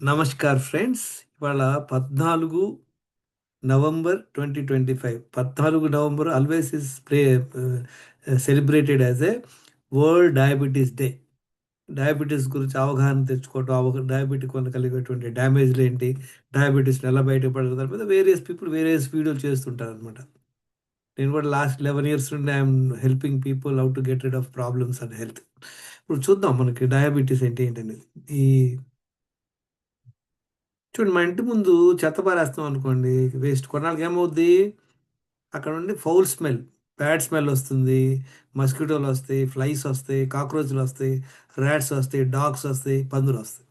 Namaskar friends. ఇవాళ పద్నాలుగు November twenty twenty five. పద్నాలుగు November always is play celebrated as a world diabetes day diabetes గురించి అవగాహన తెచ్చుకోవటం అవగాహన డయాబెటిక్ వల్ల కలిగేటువంటి డ్యామేజ్లు ఏంటి డయాబెటీస్ ఎలా బయటపడదు దాని మీద వేరియస్ పీపుల్ వేరియస్ వీడియోలు చేస్తుంటారు అనమాట నేను కూడా లాస్ట్ లెవెన్ ఇయర్స్ నుండి I'm helping people how to get rid of problems and health ఇప్పుడు చూద్దాం మనకి డయాబెటీస్ ఏంటి ఏంటనేది. ఈ చూడండి మా ఇంటి ముందు చెత్త పారేస్తాం అనుకోండి. వేస్ట్ కొన్నాళ్ళకి ఏమవుద్ది? అక్కడ నుండి ఫౌల్ స్మెల్ బ్యాడ్ స్మెల్ వస్తుంది. మస్కిటోలు వస్తాయి ఫ్లైస్ వస్తాయి కాక్రోచ్లు వస్తాయి ర్యాట్స్ వస్తాయి డాగ్స్ వస్తాయి పందులు వస్తాయి.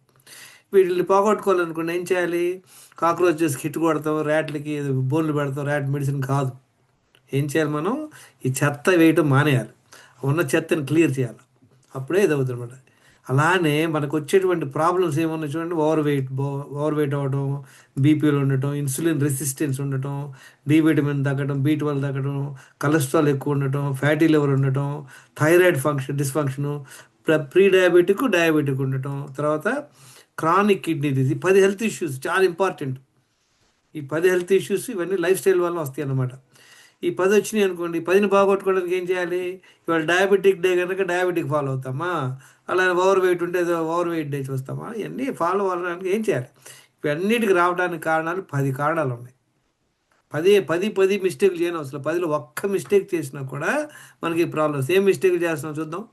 వీటిని పోగొట్టుకోవాలనుకోండి ఏం చేయాలి? కాక్రోచెస్ హిట్ కొడతాం ర్యాట్లకి బోన్లు పెడతాం ర్యాట్ మెడిసిన్ కాదు. ఏం చేయాలి మనం? ఈ చెత్త వేయటం మానేయాలి. ఉన్న చెత్తని క్లియర్ చేయాలి. అప్పుడే ఇది అవుతుంది అనమాట అలానే మనకు వచ్చేటువంటి ప్రాబ్లమ్స్ ఏమన్నా చూడండి ఓవర్ వెయిట్ ఓవర్ వెయిట్ అవ్వడం బీపీలు ఉండటం ఇన్సులిన్ రెసిస్టెన్స్ ఉండటం డి విటమిన్ తగ్గడం బీ ట్వెల్వ్ తగ్గడం కొలెస్ట్రాల్ ఎక్కువ ఉండటం ఫ్యాటీ లివర్ ఉండటం thyroid function dysfunction pre diabetic diabetic ఉండటం తర్వాత క్రానిక్ కిడ్నీ డిజీజ్ పది హెల్త్ ఇష్యూస్ చాలా ఇంపార్టెంట్ ఈ పది హెల్త్ ఇష్యూస్ ఇవన్నీ లైఫ్ స్టైల్ వల్ల వస్తాయి అన్నమాట. ఈ పది వచ్చినాయి అనుకోండి పదిని బాగొట్టుకోవడానికి ఏం చేయాలి? ఇవాళ డయాబెటిక్ డే కనుక డయాబెటిక్ ఫాలో అవుతామా? అలా ఓవర్ వెయిట్ ఉంటే ఓవర్ వెయిట్ డే వస్తామా? ఇవన్నీ ఫాలో అవ్వడానికి ఏం చేయాలి? ఇవన్నిటికి రావడానికి కారణాలు పది కారణాలు ఉన్నాయి. పది పది పది మిస్టేక్లు చేయని అవసరం పదిలో ఒక్క మిస్టేక్ చేసినా కూడా మనకి ప్రాబ్లమ్స్ ఏం మిస్టేక్ చేస్తున్నాం చూద్దాం.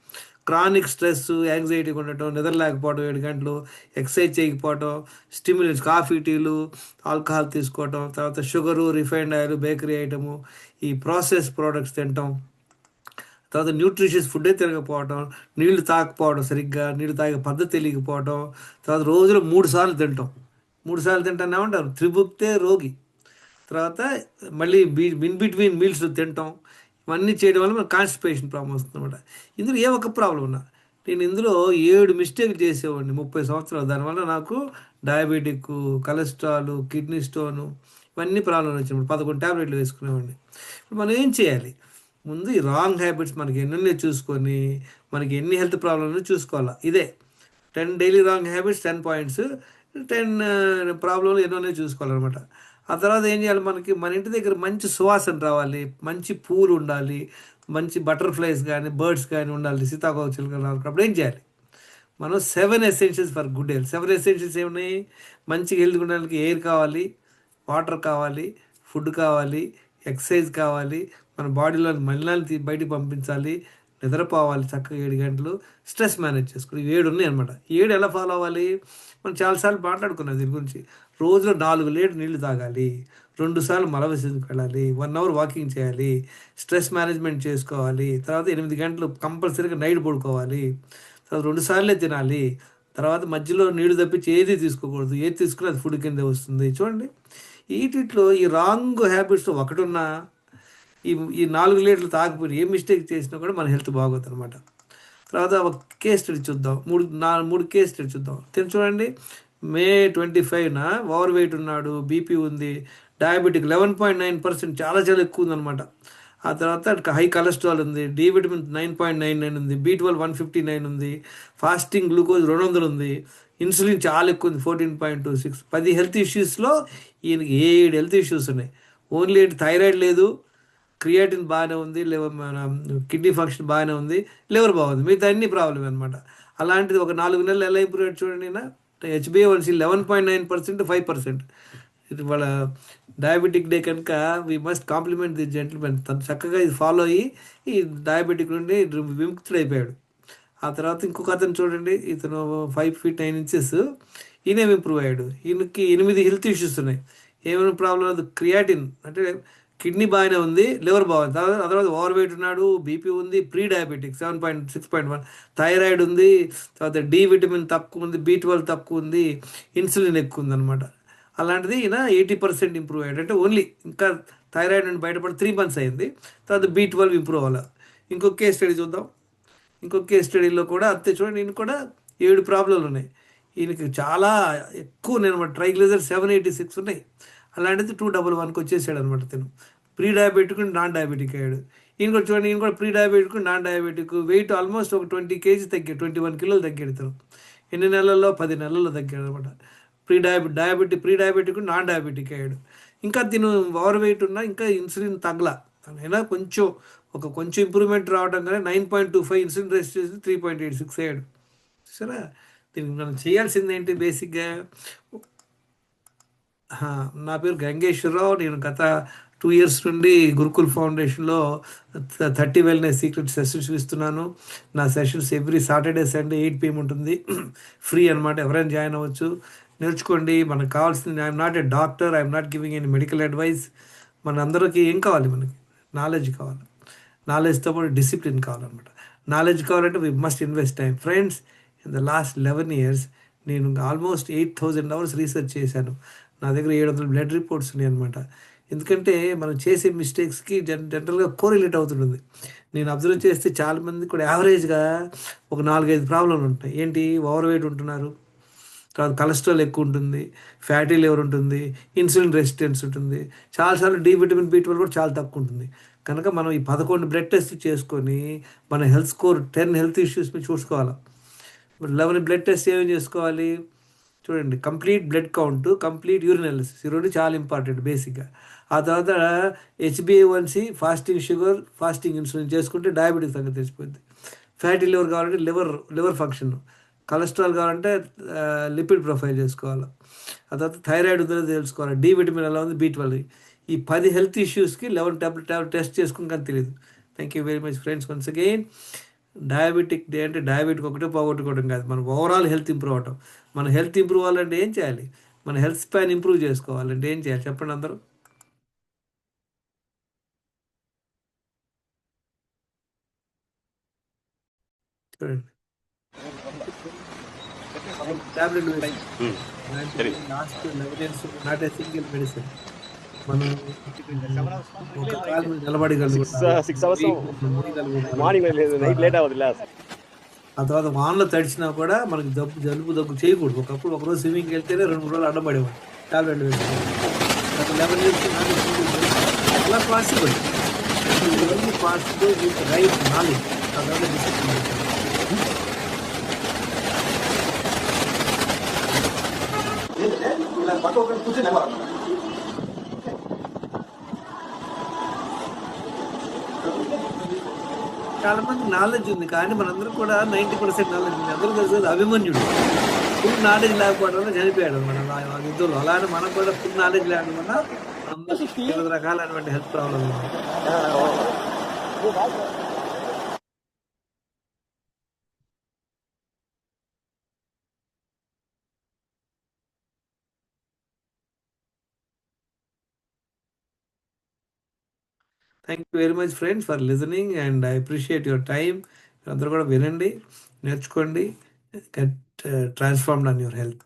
క్రానిక్ స్ట్రెస్ యాంగ్జైటీ ఉండటం నిద్రలేకపోవడం ఏడు గంటలు ఎక్సర్సైజ్ చేయకపోవటం స్టిమ్యులెన్స్ కాఫీ టీలు ఆల్కహాల్ తీసుకోవటం తర్వాత sugar refined oil bakery item ఈ ప్రాసెస్ ప్రోడక్ట్స్ తినటం తర్వాత న్యూట్రిషియస్ ఫుడ్డే తినకపోవటం నీళ్ళు తాకపోవడం సరిగ్గా నీళ్ళు తాగే పద్ధతి తెలియకపోవడం తర్వాత రోజులో మూడు సార్లు తింటాం. మూడు సార్లు తింటానే ఉంటారు త్రిభుక్తే రోగి. తర్వాత మళ్ళీ బీ ఇన్ బిట్వీన్ మీల్స్ తింటాం. ఇవన్నీ చేయడం వల్ల మనకు కాన్స్టిపేషన్ ప్రాబ్లం వస్తుంది అనమాట ఇందులో ఏ ఒక్క ప్రాబ్లం ఉన్నా. నేను ఇందులో ఏడు మిస్టేక్ చేసేవాడిని ముప్పై సంవత్సరాలు. దానివల్ల నాకు డయాబెటిక్ కొలెస్ట్రాల్ కిడ్నీ స్టోను ఇవన్నీ ప్రాబ్లం వచ్చినప్పుడు పదకొండు ట్యాబ్లెట్లు వేసుకునేవాడిని. ఇప్పుడు మనం ఏం చేయాలి? ముందు ఈ రాంగ్ హ్యాబిట్స్ మనకి ఎన్ని చూసుకొని మనకి ఎన్ని హెల్త్ ప్రాబ్లమ్స్ చూసుకోవాలి? ఇదే. Ten daily wrong habits ten points ten ప్రాబ్లంలు ఎన్నో చూసుకోవాలన్నమాట. ఆ తర్వాత ఏం చేయాలి మనకి? మన ఇంటి దగ్గర మంచి సువాసన రావాలి మంచి పూలు ఉండాలి మంచి బటర్ఫ్లైస్ కానీ బర్డ్స్ కానీ ఉండాలి సీతాకోచులు కానీ అప్పుడు ఏం చేయాలి? మనం seven essentials for good health seven essentials ఏమున్నాయి? మంచి హెల్త్ ఉండడానికి ఎయిర్ కావాలి వాటర్ కావాలి ఫుడ్ కావాలి ఎక్సర్సైజ్ కావాలి మన బాడీలో మలినాలు బయటికి పంపించాలి నిద్రపోవాలి చక్కగా ఏడు గంటలు స్ట్రెస్ మేనేజ్ చేసుకోవాలి ఏడు ఉన్నాయి అనమాట ఏడు ఎలా ఫాలో అవ్వాలి? మనం చాలాసార్లు మాట్లాడుకున్నాం దీని గురించి. రోజులో నాలుగు లీటర్ నీళ్ళు తాగాలి రెండు సార్లు మలవసీకి వెళ్ళాలి వన్ అవర్ వాకింగ్ చేయాలి స్ట్రెస్ మేనేజ్మెంట్ చేసుకోవాలి తర్వాత ఎనిమిది గంటలు కంపల్సరీగా నైట్ పడుకోవాలి తర్వాత రెండు సార్లే తినాలి తర్వాత మధ్యలో నీళ్ళు తప్పించి ఏది తీసుకోకూడదు ఏది తీసుకుని అది ఫుడ్ కింద వస్తుంది. చూడండి ఈటిట్లో ఈ రాంగ్ హ్యాబిట్స్ ఒకటి ఉన్నా ఈ ఈ నాలుగు లీటర్లు తాగిపోయి ఏ మిస్టేక్ చేసినా కూడా మన హెల్త్ బాగోతుంది అనమాట తర్వాత ఒక కేస్ స్టడీ చూద్దాం. మూడు నా మూడు కేస్ స్టడీ చూద్దాం. తిని చూడండి. మే ట్వంటీ ఫైవ్న ఓవర్ వెయిట్ ఉన్నాడు బీపీ ఉంది diabetic eleven point nine percent చాలా చాలా ఎక్కువ ఉందన్నమాట. ఆ తర్వాత హై కొలెస్ట్రాల్ ఉంది D vitamin nine point nine nine ఉంది B twelve one fifty nine ఉంది ఫాస్టింగ్ గ్లూకోజ్ రెండు వందలు ఉంది ఇన్సులిన్ చాలా ఎక్కువ ఉంది ఫోర్టీన్ పాయింట్ టూ సిక్స్. పది హెల్త్ ఇష్యూస్లో ఈయనకి ఏడు హెల్త్ ఇష్యూస్ ఉన్నాయి. ఓన్లీ థైరాయిడ్ లేదు క్రియేటిన్ బాగానే ఉంది లివర్ మన కిడ్నీ ఫంక్షన్ బాగానే ఉంది లివర్ బాగుంది. మిగతా అన్ని ప్రాబ్లం అనమాట అలాంటిది ఒక నాలుగు నెలలు ఎలా ఇంప్రూవ్ చూడండి హెచ్బిఏవన్సీ eleven point nine percent five percent ఇది వాళ్ళ డయాబెటిక్ డే కనుక we must compliment the gentlemen తను చక్కగా ఇది ఫాలో అయ్యి ఈ డయాబెటిక్ నుండి విముక్తుడైపోయాడు ఆ తర్వాత ఇంకొక అతను చూడండి ఇతను ఫైవ్ ఫీట్ నైన్ ఇంచెస్ ఈయనేమి ఇంప్రూవ్ అయ్యాడు? ఈయనకి ఎనిమిది హెల్త్ ఇష్యూస్ ఉన్నాయి. ఏమైనా ప్రాబ్లం క్రియాటిన్ అంటే కిడ్నీ బాగానే ఉంది లివర్ బాగుంది. తర్వాత ఓవర్ వెయిట్ ఉన్నాడు బీపీ ఉంది pre diabetic seven point six point one. Thyroid ఉంది తర్వాత డి విటమిన్ తక్కువ ఉంది బీ ట్వెల్వ్ తక్కువ ఉంది ఇన్సులిన్ ఎక్కువ ఉంది అనమాట అలాంటిది ఈయన ఎయిటీ పర్సెంట్ ఇంప్రూవ్ అయ్యాడు. అంటే ఓన్లీ ఇంకా థైరాయిడ్ నుండి బయటపడి త్రీ మంత్స్ అయింది తర్వాత బీ ట్వెల్వ్ ఇంప్రూవ్ అవ్వాలి. ఇంకొక కేస్ స్టడీ చూద్దాం. ఇంకొక కేస్ స్టడీలో కూడా అంతే చూడండి ఈయన కూడా ఏడు ప్రాబ్లంలు ఉన్నాయి. ఈయనకి చాలా ఎక్కువ నేను ట్రైగ్లిజర్ సెవెన్ ఎయిటీ సిక్స్ ఉన్నాయి. అలాంటిది టూ డబల్ వన్కి వచ్చేసాడు అనమాట తను ప్రీ డయాబెటిక్ నాన్ డయాబెటిక్ అయ్యాడు. ఈయన కూడా చూడండి ఈయన కూడా pre diabetic non diabetic weight almost ఒక ట్వంటీ కేజీ తగ్గాడు ట్వంటీ వన్ కిలోలు తగ్గాడు తను ఎన్ని నెలల్లో? పది నెలల్లో తగ్గాడు అనమాట pre diabetes diabetic pre diabetic non diabetic అయ్యాడు. ఇంకా తిను ఓవర్ వెయిట్ ఉన్నా ఇంకా ఇన్సులిన్ తగ్గల అయినా కొంచెం ఒక కొంచెం ఇంప్రూవ్మెంట్ రావడం కానీ nine point two five insulin rest చేసి త్రీ పాయింట్ ఎయిట్ సిక్స్ అయ్యాడు. సరే దీనికి మనం చేయాల్సింది ఏంటి బేసిక్గా? నా పేరు గంగేశ్వరరావు. నేను గత టూ ఇయర్స్ నుండి గురుకుల్ ఫౌండేషన్లో థర్టీ వెల్నెస్ సీక్రెట్ సెషన్స్ ఇస్తున్నాను. నా sessions every Saturday Sunday eight PM ఉంటుంది. ఫ్రీ అనమాట ఎవరైనా జాయిన్ అవ్వచ్చు. నేర్చుకోండి. మనకు కావాల్సింది I'm not a doctor I'm not giving any medical advice మన అందరికీ ఏం కావాలి మనకి? నాలెడ్జ్ కావాలి. నాలెడ్జ్తో పాటు డిసిప్లిన్ కావాలన్నమాట. నాలెడ్జ్ కావాలంటే we must invest time friends in the last eleven years నేను almost eight thousand hours research చేశాను. నా దగ్గర ఏడు వందల బ్లడ్ రిపోర్ట్స్ ఉన్నాయి అనమాట ఎందుకంటే మనం చేసే మిస్టేక్స్కి జన్ జనరల్గా కోరిలేట్ అవుతుంటుంది. నేను అబ్జర్వ్ చేస్తే చాలామంది కూడా యావరేజ్గా ఒక నాలుగైదు ప్రాబ్లంలు ఉంటాయి. ఏంటి? ఓవర్ వెయిట్ ఉంటున్నారు. తర్వాత కొలెస్ట్రాల్ ఎక్కువ ఉంటుంది. ఫ్యాటీ లివర్ ఉంటుంది. ఇన్సులిన్ రెసిస్టెన్స్ ఉంటుంది. చాలాసార్లు డి విటమిన్ బి ట్వెల్వ్ కూడా చాలా తక్కువ ఉంటుంది. కనుక మనం ఈ పదకొండు బ్లడ్ టెస్ట్ చేసుకొని మన హెల్త్ స్కోర్ టెన్ హెల్త్ ఇష్యూస్ని చూసుకోవాలి. లెవెన్ బ్లడ్ టెస్ట్ ఏమేమి చేసుకోవాలి? చూడండి complete blood count complete urine ఈ రెండు చాలా ఇంపార్టెంట్ బేసిక్గా. ఆ తర్వాత హెచ్బిఏవన్సి ఫాస్టింగ్ షుగర్ ఫాస్టింగ్ ఇన్సులిన్ చేసుకుంటే డయాబెటీస్ సంగతి తెలిసిపోయింది ఫ్యాటీ లివర్ కావాలంటే లివర్ లివర్ ఫంక్షన్ కొలెస్ట్రాల్ కావాలంటే లిపిడ్ ప్రొఫైల్ చేసుకోవాలి. ఆ తర్వాత థైరాయిడ్ ఉందో తెలుసుకోవాలి. డి విటమిన్ ఎలా ఉంది బీ ట్వెల్వ్. ఈ పది హెల్త్ ఇష్యూస్కి లెవెన్ టాబ్లెట్ టాబ్లెట్ టెస్ట్ చేసుకుని కానీ తెలియదు. Thank you very much friends once again. Diabetic day అంటే డయాబెటిక్ ఒకటే పోగొట్టుకోవడం కాదు. మన ఓవరాల్ హెల్త్ ఇంప్రూవ్ అవటం. మన హెల్త్ ఇంప్రూవ్ అవ్వాలంటే ఏం చేయాలి? మన హెల్త్ స్పాన్ ఇంప్రూవ్ చేసుకోవాలంటే ఏం చేయాలి? చెప్పండి అందరూ. చూడండి. Tablet not a single medicine. మనం ఒక కాలు మీద నిలబడగలుగుతాం సిక్స్ అవర్స్ మోయగలుగుతాం. మార్నింగ్ లేదు నైట్ లేట్ అవ్వదు లాస్ ఆ తర్వాత వానలో తడిచినా కూడా మనకి జబ్బు జలుబు దగ్గు చేయకూడదు. ఒకప్పుడు ఒకరోజు స్విమ్మింగ్కి వెళ్తేనే రెండు మూడు రోజులు అడ్డం పడేవాడు టాబ్లెట్ వేసుకుని. లెవెన్ ఇయర్స్ అలా possible possible with right knowledge అదొక డిసిప్లిన్ ఇలా పక్క ఒకటి కూర్చొని చాలా మంది నాలెడ్జ్ ఉంది కానీ మనందరం కూడా నైంటీ పర్సెంట్ నాలెడ్జ్ ఉంది. అందరూ తెలుసు అభిమన్యుడు. ఫుల్ నాలెడ్జ్ లేకపోవడం వల్ల చనిపోయాడు మన యుద్ధంలో. అలానే మనకు కూడా ఫుల్ నాలెడ్జ్ వల్ల అందరికీ వివిధ రకాలైనటువంటి health problem thank you very much friends for listening and I appreciate your time అందరూ కూడా వినండి నేర్చుకోండి get transformed on your health